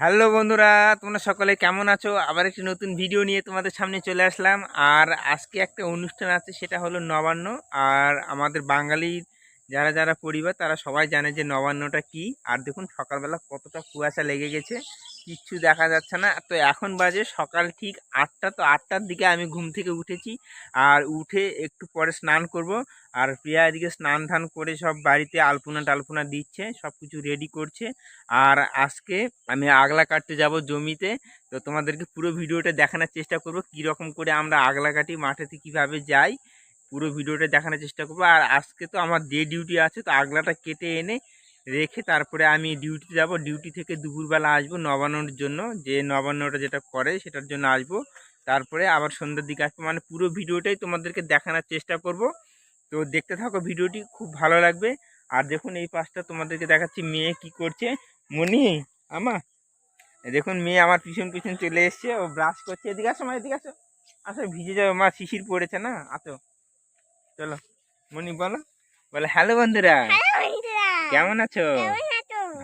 Hello বন্ধুরা, তোমরা সকলে কেমন আছো? আবার একটি নতুন ভিডিও নিয়ে তোমাদের সামনে চলে আসলাম। আর আজকে একটা অনুষ্ঠান আছে, সেটা হলো নবান্ন। আর আমাদের বাঙালির যারা যারা পরিবার, তারা সবাই জানে যে নবান্নটা কি। আর দেখুন, সকালবেলা কতটা কুয়াশা লেগে গেছে। কিচ্ছু দেখা যাচ্ছে না। তো এখন বাজে সকাল ঠিক আটটা। তো আটটার দিকে আমি ঘুম থেকে উঠেছি আর উঠে একটু পরে স্নান করব। আর প্রিয়া এদিকে স্নান ধান করে সব বাড়িতে আলপনা টালপনা দিচ্ছে সব কিছু রেডি করছে। আর আজকে আমি আগলা কাটতে যাব জমিতে। তো তোমাদেরকে পুরো ভিডিওটা দেখানোর চেষ্টা করব কী রকম করে আমরা আগলা কাটি, মাঠেতে কীভাবে যাই। পুরো ভিডিওটা দেখানোর চেষ্টা করব। আর আজকে তো আমার ডে ডিউটি আছে, তো আগলাটা কেটে এনে রেখে তারপরে আমি ডিউটি যাব। ডিউটি থেকে দুপুরবেলা আসব নবান্নর জন্য। যে নবান্নটা যেটা করে সেটার জন্য আসব। তারপরে আবার সন্ধ্যার দিকে আসব। মানে পুরো ভিডিওটাই তোমাদেরকে দেখানোর চেষ্টা করব। তো দেখতে থাকো ভিডিওটি, খুব ভালো লাগবে। আর দেখুন এই পাশটা তোমাদেরকে দেখাচ্ছি, মেয়ে কি করছে। মনি আমা। দেখুন মেয়ে আমার পিছন পিছন চলে এসছে, ও ব্রাশ করছে। এদিকে আসো মা, এদিকে আসো। আসো, ভিজে যাবে। মা শিশির পড়েছে না আসো চলো। মনি বলো। বলে হ্যালো বন্ধুরা। কেমন আছো?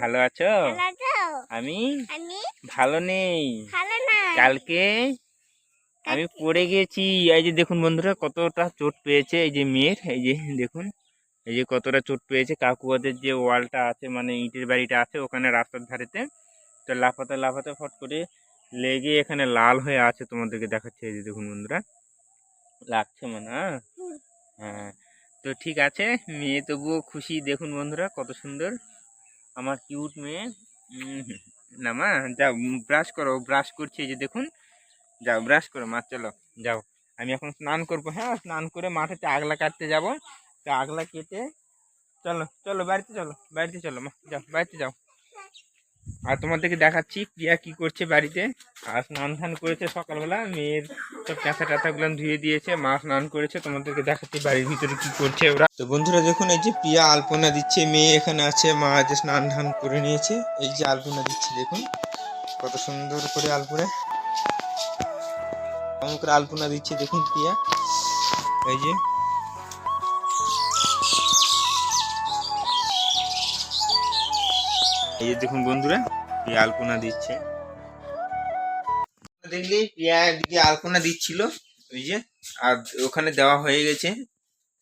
ভালো আছো? আমি ভালো নেই। কালকে আমি পড়ে গেছি। এই যে দেখুন বন্ধুরা কতটা চোট পেয়েছে এই যে মেয়ের। এই যে দেখুন এই যে কতটা চোট পেয়েছে। কাকুয়াদের যে ওয়ালটা আছে মানে ইটের বাড়িটা আছে ওখানে রাস্তার ধারেতে। তো লাফাতে লাফাতে ফট করে লেগে এখানে লাল হয়ে আছে। তোমাদেরকে দেখাচ্ছে। এই যে দেখুন বন্ধুরা লাগছে মনে? হ্যাঁ। তো ঠিক আছে মেয়ে তবুও খুশি। দেখুন বন্ধুরা, কত সুন্দর। আমার কিউট মেয়ে। না মা, যাও ব্রাশ করো ব্রাশ করছি যে দেখুন। যাও ব্রাশ করো মা, চলো। যাও, আমি এখন স্নান করব হ্যাঁ স্নান করে মাঠেতে আগলা কাটতে যাব। তো আগলা কেটে, চলো চলো, বাড়িতে চলো বাড়িতে চলো মা, যাও, বাড়িতে যাও। আর তোমাদেরকে দেখাচ্ছি প্রিয়া কি করছে বাড়িতে। আর স্নান ধান করেছে সকালবেলা, মেয়ের সব কাঁচা টাথাগুলো ধুয়ে দিয়েছে, মা স্নান করেছে, তোমাদেরকে দেখাচ্ছি বাড়ির ভিতরে কি করছে ওরা। তো বন্ধুরা দেখুন, এই যে প্রিয়া আলপনা দিচ্ছে, মেয়ে এখানে আছে, মা যে স্নান ধান করে নিয়েছে, এই যে আলপনা দিচ্ছে, দেখুন কত সুন্দর করে আলপনা। করে আলপনা দিচ্ছে, দেখুন প্রিয়া। এই যে এই যে দেখুন বন্ধুরা প্রিয়া আলপনা দিচ্ছে। দেখলি প্রিয়া দিকে আলপনা দিচ্ছিল ওই যে, আর ওখানে দেওয়া হয়ে গেছে।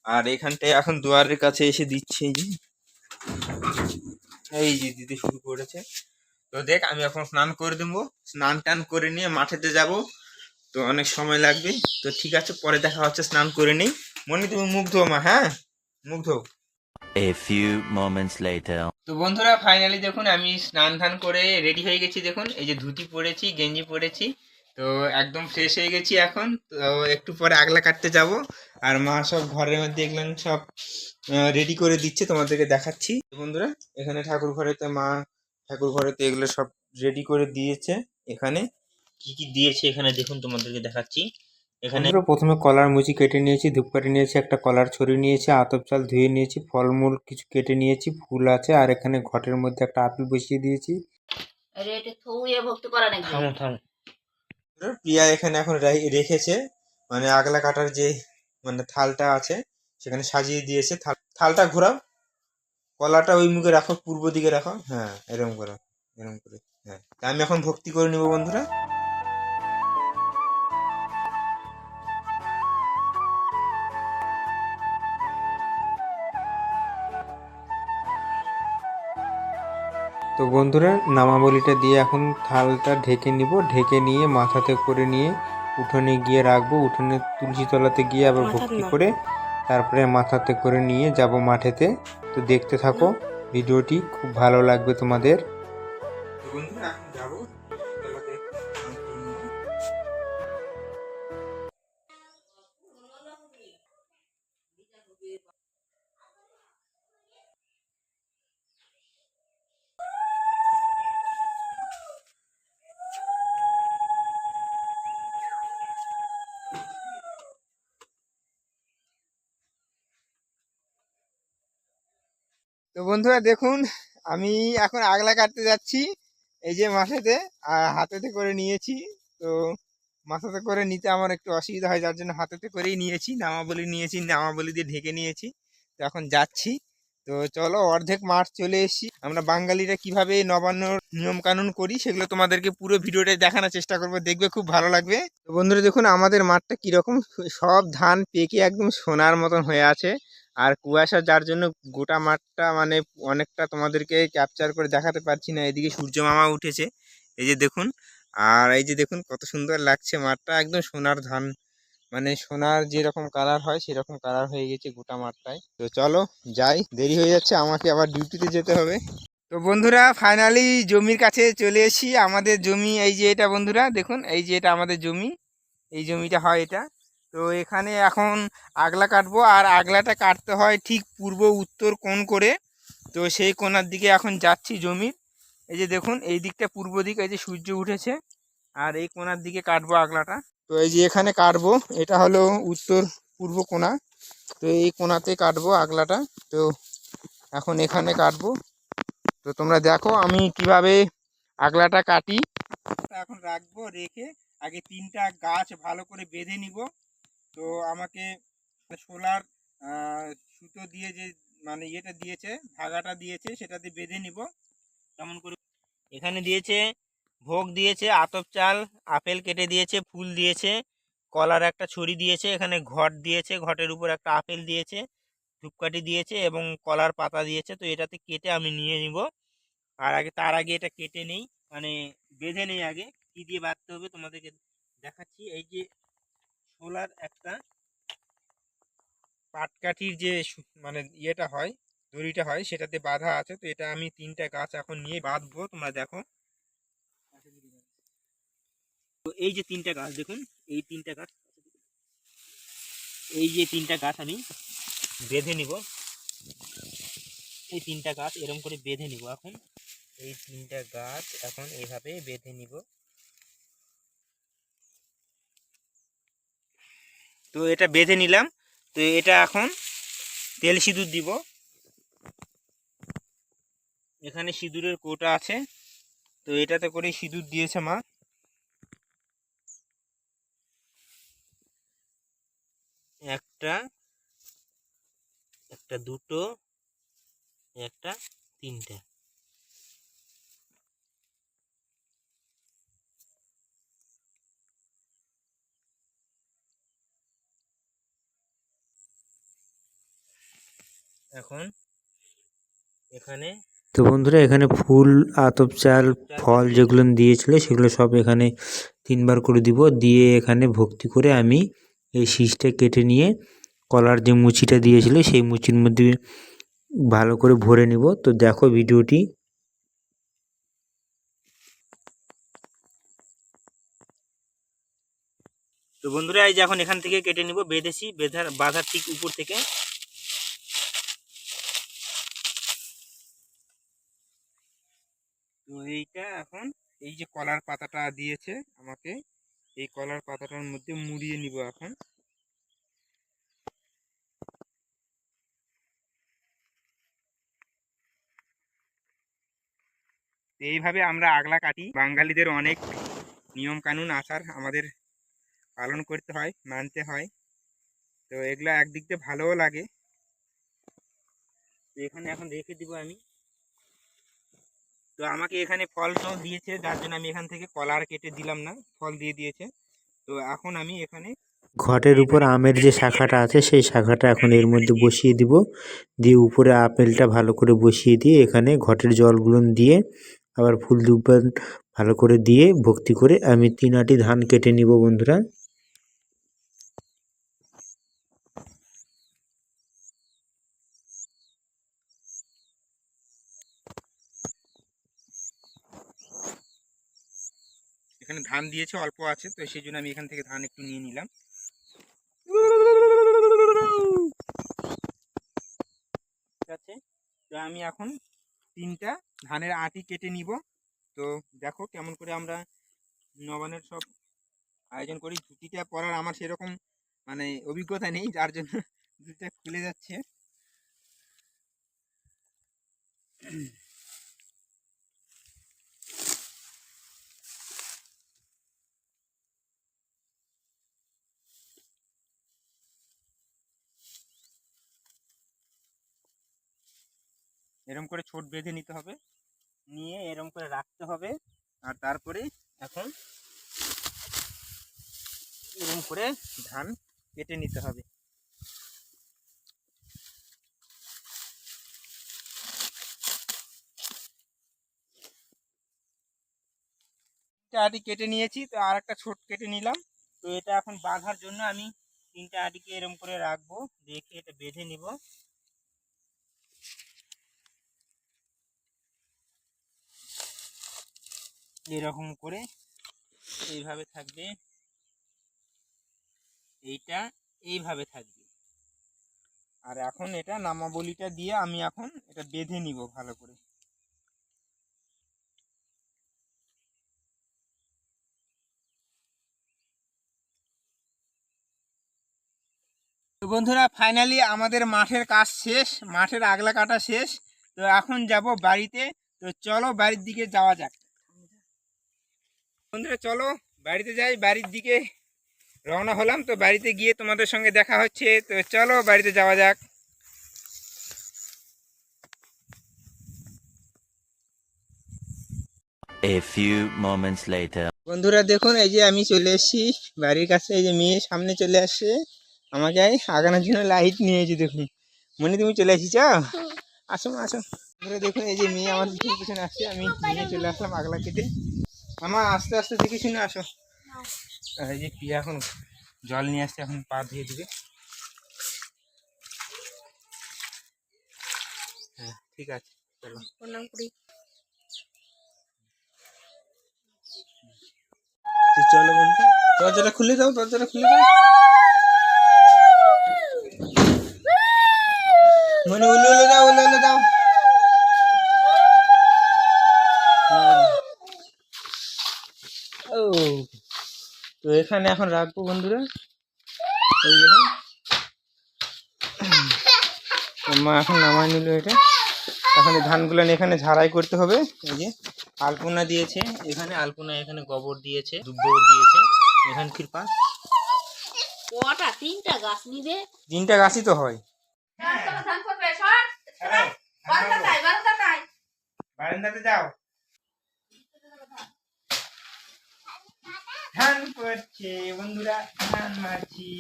আর এখানটায় এখন দুয়ারের কাছে এসে দিচ্ছে, এই যে। এই যে দিতে শুরু করেছে। তো দেখ, আমি এখন স্নান করে দেবো। স্নান টান করে নিয়ে মাঠেতে যাব। তো অনেক সময় লাগবে। তো ঠিক আছে, পরে দেখা হচ্ছে, স্নান করে নেই। মনে, তুমি মুগ্ধ মা হ্যাঁ? মুখ ধো। A few moments later. তো বন্ধুরা ফাইনালি দেখুন, আমি স্নান ধান করে রেডি হয়ে গেছি, দেখুন। এই যে ধুতি পরেছি, গেঞ্জি পরেছি। তো একদম ফ্রেশ হয়ে গেছি এখন। তো একটু পরে আগলা কাটতে যাব। আর মা সব ঘরের মধ্যে এগুলো সব রেডি করে দিচ্ছে, তোমাদেরকে দেখাচ্ছি। বন্ধুরা, এখানে ঠাকুর ঘরেতে মা, ঠাকুর ঘরেতে এগুলো সব রেডি করে দিয়েছে এখানে। কি কি দিয়েছে এখানে, দেখুন, তোমাদেরকে দেখাচ্ছি। এখানে প্রথমে কলার মুচি কেটে নিয়েছি ধূপকাঠি নিয়েছি একটা কলার ছড়ি নিয়েছি আতপ চাল ধুয়ে নিয়েছি ফলমূল কিছু কেটে নিয়েছি ফুল আছে আর এখানে ঘটের মধ্যে একটা আপেল বসিয়ে দিয়েছি। প্রিয়া এখানে এখন রে- রেখেছে মানে আগলা কাটার যে মানে থালটা আছে সেখানে সাজিয়ে দিয়েছে। থাল- থালটা ঘোরাও। কলাটা ওই মুখে রাখো পূর্ব দিকে রাখো। হ্যাঁ এরকম করো এরকম করে হ্যাঁ। তা আমি এখন ভক্তি করে নিব বন্ধুরা। তো বন্ধুরা নামাবলিটা দিয়ে এখন থালটা ঢেকে নিব। ঢেকে নিয়ে মাথাতে করে নিয়ে উঠোনে গিয়ে রাখব। উঠোনে তুলসী তলাতে গিয়ে আবার ভক্তি করে তারপরে মাথাতে করে নিয়ে যাব মাঠেতে। তো দেখতে থাকো ভিডিওটি খুব ভালো লাগবে তোমাদের। বন্ধুরা বন্ধুরা দেখুন, আমি এখন আগলা কাটতে যাচ্ছি, এই যে মাথাতে, আর হাতেতে করে নিয়েছি। তো মাথাতে করে নিতে আমার একটু অসুবিধা হয়, যার জন্য হাতেতে করেই নিয়েছি, নামাবলি নিয়েছি, নামাবলি দিয়ে ঢেকে নিয়েছি। তো এখন যাচ্ছি। তো চলো, অর্ধেক মাঠ চলে এসেছি। আমরা বাঙালিরা কীভাবে নবান্নর নিয়ম কানুন করি, সেগুলো তোমাদেরকে পুরো ভিডিওটা দেখানোর চেষ্টা করব। দেখবে খুব ভালো লাগবে। তো বন্ধুরা দেখুন, আমাদের মাঠটা কীরকম, সব ধান পেকে একদম সোনার মতন হয়ে আছে। আর কুয়াশা যার জন্য গোটা মাঠটা মানে অনেকটা তোমাদেরকে ক্যাপচার করে দেখাতে পারছি না। এদিকে সূর্য মামা উঠেছে। এই যে দেখুন, আর এই যে দেখুন কত সুন্দর লাগছে মাঠটা। একদম সোনার ধান মানে সোনার যেরকম কালার হয়, সেরকম কালার হয়ে গেছে গোটা মাঠটায়। তো চলো যাই, দেরি হয়ে যাচ্ছে, আমাকে আবার ডিউটিতে যেতে হবে। তো বন্ধুরা ফাইনালি জমির কাছে চলে এসি আমাদের জমি, এই যে এটা বন্ধুরা, দেখুন, এই যে এটা আমাদের জমি। এই জমিটা হয় এটা। তো এখানে এখন আগলা কাটবো আর আগলাটা কাটতে হয় ঠিক পূর্ব উত্তর কোণ করে। তো সেই কোণার দিকে এখন যাচ্ছি জমির। এই যে দেখুন, এই দিকটা পূর্ব দিক, এই যে সূর্য উঠেছে। আর এই কোণার দিকে কাটবো আগলাটা। তো এই যে এখানে কাটবো, এটা হলো উত্তর পূর্ব কোণা। তো এই কোণাতে কাটবো আগলাটা। তো এখন এখানে কাটবো। তো তোমরা দেখো, আমি কীভাবে আগলাটা কাটি। এখন রাখব, রেখে আগে তিনটা গাছ ভালো করে বেঁধে নিব। তো আমাকে সোলার সুতো দিয়ে যে মানে ইয়েটা দিয়েছে, ধাগাটা দিয়েছে, সেটাতে বেঁধে নিব। কেমন করে? এখানে দিয়েছে, ভোগ দিয়েছে, আতপ চাল, আপেল কেটে দিয়েছে, ফুল দিয়েছে, কলার একটা ছড়ি দিয়েছে, এখানে ঘট দিয়েছে, ঘটের উপর একটা আপেল দিয়েছে, ধূপকাঠি দিয়েছে এবং কলার পাতা দিয়েছে, তো এটাতে কেটে আমি নিয়ে নিব। আর আগে, তার আগে এটা কেটে নেই মানে বেঁধে নেই আগে। কি দিয়ে বাঁধতে হবে তোমাদেরকে দেখাচ্ছি। এই যে সোলার একটা পাটকাঠির যে মানে ইয়েটা হয়, দড়িটা হয়, সেটাতে বাঁধা আছে। তো এটা আমি তিনটা গাছ এখন নিয়ে বাঁধবো। তোমরা দেখো। তো এই যে তিনটা গাছ দেখুন, এই তিনটা গাছ, এই যে তিনটা গাছ আমি বেঁধে নিব। এই তিনটা গাছ এরকম করে বেঁধে নিব এখন। এই তিনটা গাছ এখন এইভাবে বেঁধে নিব। তো এটা বেঁধে নিলাম। তো এটা এখন তেল সিঁদুর দিব। এখানে সিঁদুরের কোটা আছে। তো এটাতে করে সিঁদুর দিয়েছে মা। একটা একটা দুটো, একটা তিনটা। এখন এখানে তো বন্ধুরা এখানে ফুল আতপ চাল ফল যেগুলো দিয়েছিল সেগুলো সব এখানে তিনবার করে দিব। দিয়ে এখানে ভক্তি করে আমি এই শীষটা কেটে নিয়ে কলার যে মুচিটা দিয়েছিল সেই মুচির মধ্যে ভালো করে ভরে নিব। তো দেখো ভিডিওটি। তো বন্ধুরা এই যে এখন এখান থেকে কেটে নিব বেঁধেছি বেঁধার বাঁধার ঠিক উপর থেকে। তো এইটা এখন এই যে কলার পাতাটা দিয়েছে আমাকে, এই কলার পাতাটার মধ্যে মুড়িয়ে নিব এখন। এইভাবে আমরা আগলা কাটি। বাঙালিদের অনেক নিয়ম কানুন আচার আমাদের পালন করতে হয়, মানতে হয়। তো এগুলো একদিক দিয়ে ভালোও লাগে। এখানে এখন রেখে দিব আমি। তো আমাকে এখানে ফল টল দিয়েছে, যার জন্য আমি এখান থেকে কলার কেটে দিলাম না, ফল দিয়ে দিয়েছে। তো এখন আমি এখানে ঘটের উপর আমের যে শাখাটা আছে, সেই শাখাটা এখন এর মধ্যে বসিয়ে দিব। দিয়ে উপরে আপেলটা ভালো করে বসিয়ে দিয়ে এখানে ঘটের জলগুলো দিয়ে আবার ফুল দুব্বা ভালো করে দিয়ে ভক্তি করে আমি তিন আটি ধান কেটে নিব বন্ধুরা। এখানে ধান দিয়েছে, অল্প আছে, তো সেই জন্য আমি এখান থেকে ধান একটু নিয়ে নিলাম। ঠিক আছে? তো আমি এখন তিনটা ধানের আটি কেটে নিব। তো দেখো কেমন করে আমরা নবানের সব আয়োজন করি। ধুতিটা পরার আমার সেরকম মানে অভিজ্ঞতা নেই, যার জন্য ধুতিটা খুলে যাচ্ছে। এরম করে ছোট বেঁধে নিতে হবে। নিয়ে এরম করে রাখতে হবে। আর তারপরে এখন এরম করে ধান কেটে নিতে হবে। আটি কেটে নিয়েছি, তো আর একটা ছোট কেটে নিলাম। তো এটা এখন বাঁধার জন্য আমি তিনটা আটিকে এরম করে রাখব রেখে এটা বেঁধে নিব। এরকম করে এইভাবে থাকবে। এইটা এইভাবে থাকবে। আর এখন এটা নামাবলিটা দিয়ে আমি এখন এটা বেঁধে নিব ভালো করে। তো বন্ধুরা ফাইনালি আমাদের মাঠের কাজ শেষ, মাঠের আগলা কাটা শেষ। তো এখন যাব বাড়িতে। তো চলো বাড়ির দিকে যাওয়া যাক। বন্ধুরা চলো বাড়িতে যাই বাড়ির দিকে রওনা হলাম। তো বাড়িতে গিয়ে তোমাদের সঙ্গে দেখা হচ্ছে। তো চলো বাড়িতে যাওয়া যাক। A few moments later. বন্ধুরা দেখুন এই যে আমি চলে এসেছি। বাড়ির কাছে এই যে মেয়ে সামনে চলে আসছে। আমাকে আগানোর জন্য লাইট নিয়েছি দেখুন। মনে তুমি চলে এসেছ? আসো আসো। বন্ধুরা দেখুন এই যে মেয়ে আমার পিছনে পিছনে আসছে। আমি চলে আসলাম আগলা কেটে আমার আস্তে আস্তে দেখে শুনে আসো। এই যে পিয়া এখন জল নিয়ে আসছে, এখন পা ধুয়ে দিবে। হ্যাঁ ঠিক আছে, চলো। তো চলো বন্ধু, দরজাটা খুলে দাও, দরজাটা খুলে দাও। মনে উলে উলে দাও উলে উলে দাও হ্যাঁ। ও তো এখানে এখন রাখব বন্ধুরা। এই দেখুন। মা এখন নামায় নিল এটা। এখন এই ধানগুলো এখানে ঝাড়াই করতে হবে। এই যে আলপনা দিয়েছে। এখানে আলপনা এখানে গোবর দিয়েছে দুব্বর দিয়েছে। এখানে কৃপা কটা? তিনটা গাছ নিবে? তিনটা গাছই তো হয়। ধান করবে সর। বারান্দাটায় বারান্দাটায়। বারান্দাতে যাও। ধান করছে বন্ধুরা ধান মারছি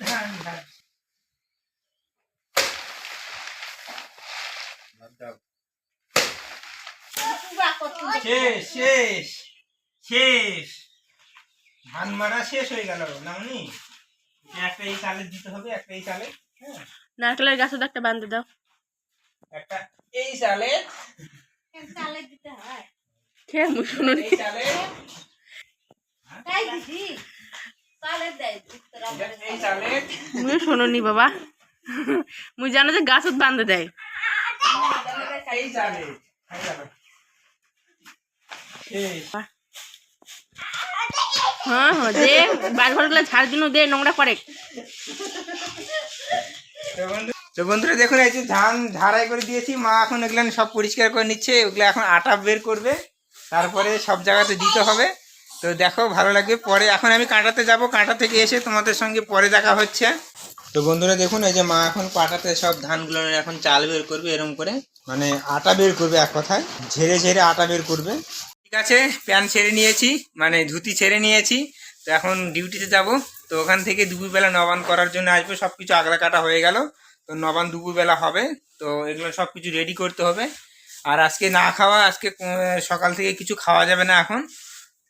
ধান মারছি শেষ শেষ শেষ। ধান মারা শেষ হয়ে গেল নামনি একটা এই চালে দিতে হবে একটা এই চালে হ্যাঁ। নারকেলের গাছে একটা বান্ধে দাও। একটা এই চালে চালে দিতে হয়। খেয়ে শুনুন এই চালে তাই দিদি চালে দেয় উত্তরা এই চালে মুই শুনুনি বাবা। মুই জানো যে গাছত বান্ধে দেয়। হয়ে হ্যাঁ হ্যাঁ দে বার ঘরগুলো ঝাড় দিনও দে নোংরা করে। তো বন্ধুরা দেখুন এই যে ধান ঝাড়াই করে দিয়েছি। মা এখন এগুলো সব পরিষ্কার করে নিচ্ছে। ওগুলো এখন আটা বের করবে। তারপরে সব জায়গাতে দিতে হবে। তো দেখো, ভালো লাগবে। পরে এখন আমি কাঁটাতে যাব। কাঁটা থেকে এসে তোমাদের সঙ্গে পরে দেখা হচ্ছে। তো বন্ধুরা দেখুন, এই যে মা এখন পাটাতে সব ধানগুলো এখন চাল বের করবে এরকম করে। মানে আটা বের করবে এক কথায়। ঝেড়ে ঝেড়ে আটা বের করবে। ঠিক আছে প্যান্ট ছেড়ে নিয়েছি মানে ধুতি ছেড়ে নিয়েছি। তো এখন ডিউটিতে যাব। তো ওখান থেকে দুপুরবেলা নবান করার জন্য আসবে। সব কিছু আগলা কাটা হয়ে গেল। তো নবান দুপুরবেলা হবে। তো এগুলো সব কিছু রেডি করতে হবে। আর আজকে না খাওয়া, আজকে সকাল থেকে কিছু খাওয়া যাবে না এখন।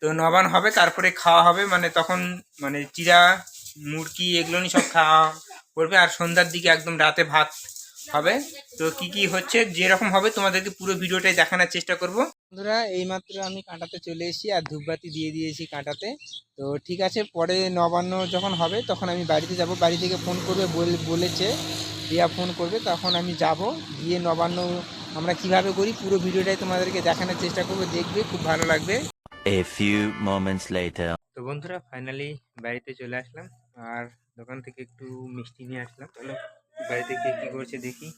তো নবান হবে, তারপরে খাওয়া হবে মানে তখন মানে চিরা মুরগি এগুলো নিয়ে সব খাওয়া করবে, আর সন্ধ্যার দিকে একদম রাতে ভাত হবে। তো কি কি হচ্ছে, যেরকম হবে তোমাদেরকে পুরো ভিডিওটাই দেখানোর চেষ্টা করব। বন্ধুরা, এইমাত্র আমি কাঁটাতে চলে এসেছি, আর ধূপবাতি দিয়ে দিয়েছি কাঁটাতে। তো ঠিক আছে, পরে নবান্ন যখন হবে, তখন আমি বাড়িতে যাব। বাড়ি থেকে ফোন করবে, বল- বলেছে রিয়া ফোন করবে, তখন আমি যাব। গিয়ে নবান্ন আমরা কীভাবে করি পুরো ভিডিওটাই তোমাদেরকে দেখানোর চেষ্টা করব। দেখবে খুব ভালো লাগবে। Moments later. তো বন্ধুরা ফাইনালি বাড়িতে চলে আসলাম। আর দোকান থেকে একটু মিষ্টি নিয়ে আসলাম। চলো বাড়িতে কে কী করছে দেখি।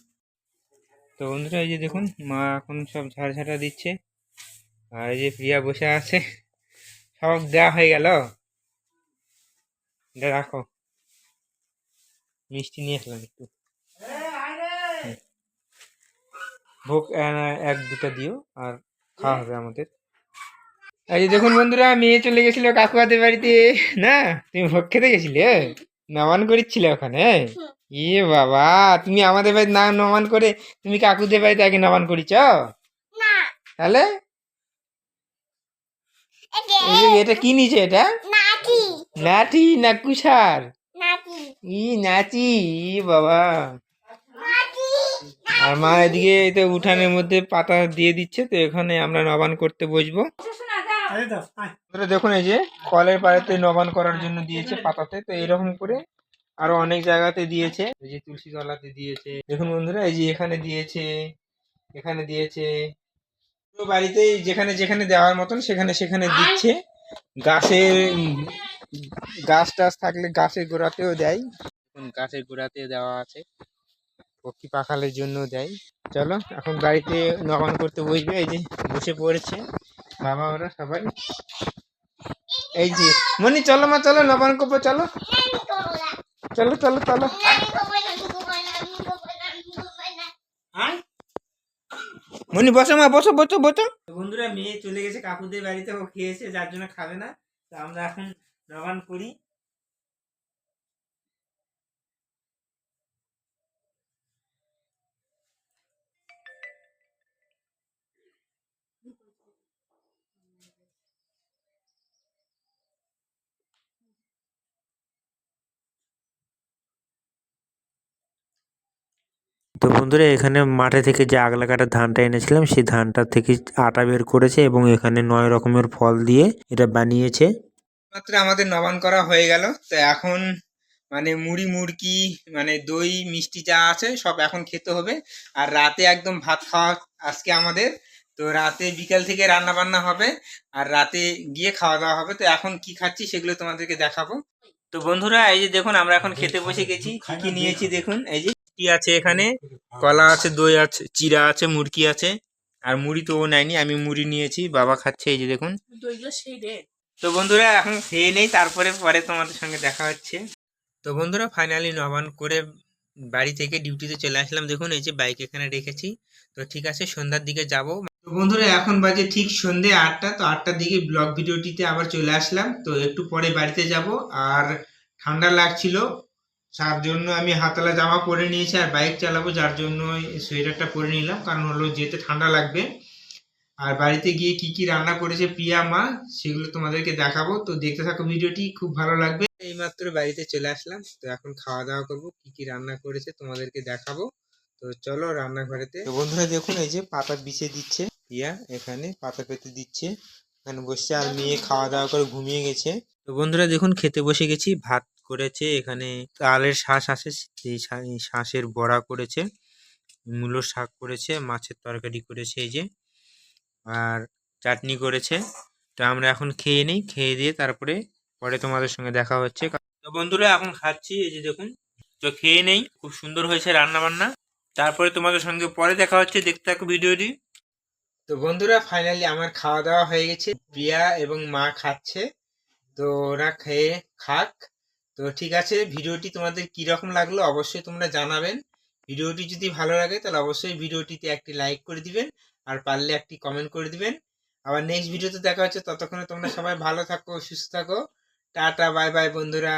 তো বন্ধুরা এই যে দেখুন মা এখন সব ঝাড় ঝাড়া দিচ্ছে। আর এই যে প্রিয়া বসে আছে। সব দেওয়া হয়ে গেল। এটা রাখো। মিষ্টি নিয়ে আসলাম একটু। ভোগ এক দুটা দিও আর খাওয়া হবে আমাদের। এই যে দেখুন বন্ধুরা মেয়ে চলে গেছিল কাকুয়াদের বাড়িতে। না তুমি ভোগ খেতে গেছিলে? নমান করিচ্ছিলে ওখানে? ইয়ে বাবা তুমি আমাদের বাড়িতে না নমান করে তুমি কাকুদের বাড়িতে আগে নমান করিছ তাহলে? এটা কি নিচে এটা? নাটি না কুষার? ই নাচি ই বাবা। আর মা এদিকে এই তো উঠানের মধ্যে পাতা দিয়ে দিচ্ছে তো এখানে আমরা নবান করতে বসবো। দেখুন এই যে কলের পাড়াতে নবান করার জন্য দিয়েছে পাতাতে তো এরকম করে আরও অনেক জায়গাতে দিয়েছে। এই যে তুলসী তলাতে দিয়েছে। দেখুন বন্ধুরা এই যে এখানে দিয়েছে এখানে দিয়েছে। পুরো বাড়িতে যেখানে যেখানে দেওয়ার মতন সেখানে সেখানে দিচ্ছে। গাছের গাছ টাছ থাকলে গাছের গোড়াতেও দেয়। গাছের গোড়াতে দেওয়া আছে। পক্ষী পাখালের জন্য দেয়। চলো, এখন বাড়িতে নবান করতে বসবে, এই যে বসে পড়েছে। বাবা, ওরা সবাই। এই যে, মনি, চলো মা, চলো নবান করব, চলো। চলো চলো চলো। মনি, বসো মা, বসো বসো বসো। বন্ধুরা, মেয়ে চলে গেছে, কাকুদের বাড়িতে, ও খেয়েছে, যার জন্য খাবে না। তো আমরা এখন নবান করি। তো বন্ধুরা, এখানে মাঠে থেকে যে আগলা কাটা ধানটা এনেছিলাম, সেই ধানটা থেকে আটা বের করেছে এবং এখানে নয় রকমের ফল দিয়ে এটা বানিয়েছে। মাত্র আমাদের নবান করা হয়ে গেল। তো এখন মানে মুড়ি, মুড়কি মানে দই, মিষ্টি যা আছে সব এখন খেতে হবে। আর রাতে একদম ভাত খাওয়া আজকে আমাদের। তো রাতে বিকাল থেকে রান্না বান্না হবে আর রাতে গিয়ে খাওয়া দাওয়া হবে। তো এখন কি খাচ্ছি সেগুলো তোমাদেরকে দেখাবো। তো বন্ধুরা, এই যে দেখুন, আমরা এখন খেতে বসে গেছি। কি কি নিয়েছি দেখুন, এই যে কি আছে এখানে? কলা আছে দই আছে চিরা আছে মুড়কি আছে। আর মুড়ি তো ও নেয়নি আমি মুড়ি নিয়েছি বাবা খাচ্ছে এই যে দেখুন। তো বন্ধুরা এখন খেয়ে নেই তারপরে পরে তোমাদের সঙ্গে দেখা হচ্ছে। তো বন্ধুরা ফাইনালি নবান করে বাড়ি থেকে ডিউটিতে চলে আসলাম। দেখুন এই যে বাইক এখানে রেখেছি। তো ঠিক আছে সন্ধ্যার দিকে যাব। তো বন্ধুরা এখন বাজে ঠিক সন্ধে আটটা। তো আটটার দিকে ব্লগ ভিডিওটিতে আবার চলে আসলাম। তো একটু পরে বাড়িতে যাব। আর ঠান্ডা লাগছিল তার জন্য আমি হাতলা জামা পরে নিয়েছি আর বাইক চালাবো, যার জন্য সোয়েটারটা পরে নিলাম। কারণ হলো যেতে ঠান্ডা লাগবে। আর বাড়িতে গিয়ে কি কি রান্না করেছে প্রিয়া, মা, সেগুলো তোমাদেরকে দেখাবো। তো দেখতে থাকো ভিডিওটি, খুব ভালো লাগবে। এইমাত্র বাড়িতে চলে আসলাম। তো এখন খাওয়া দাওয়া করব, কি কি রান্না করেছে তোমাদেরকে দেখাবো। তো চলো রান্নাঘরেতে। বন্ধুরা দেখুন, এই যে পাতা বিছিয়ে দিচ্ছে প্রিয়া, এখানে পাতা পেতে দিচ্ছে। এখানে বসছে আর মেয়ে খাওয়া দাওয়া করে ঘুমিয়ে গেছে। তো বন্ধুরা দেখুন, খেতে বসে গেছি। ভাত করেছে, এখানে তালের শাঁস আছে, সেই শাঁসের বড়া করেছে, মূলো শাক করেছে, মাছের তরকারি করেছে, এই যে, আর চাটনি করেছে। তো আমরা এখন খেয়ে নিই, খেয়ে দিয়ে তারপরে পরে তোমাদের সঙ্গে দেখা হচ্ছে। তো বন্ধুরা, এখন খাচ্ছি, এই যে দেখুন। তো খেয়ে নেই, খুব সুন্দর হয়েছে রান্না বান্না তারপরে তোমাদের সঙ্গে পরে দেখা হচ্ছে, দেখতে থাকো ভিডিওটি। তো বন্ধুরা, ফাইনালি আমার খাওয়া দাওয়া হয়ে গেছে। প্রিয়া এবং মা খাচ্ছে। তো ওরা খেয়ে, খাক। তো ঠিক আছে, ভিডিওটি তোমাদের কীরকম লাগল অবশ্যই তোমরা জানাবেন। ভিডিওটি যদি ভালো লাগে তাহলে অবশ্যই ভিডিওটিতে একটি লাইক করে দিবেন আর পারলে একটি কমেন্ট করে দিবেন। আবার নেক্সট ভিডিওতে দেখা হচ্ছে, ততক্ষণে তোমরা সবাই ভালো থাকো, সুস্থ থাকো। টাটা বাই বাই বন্ধুরা।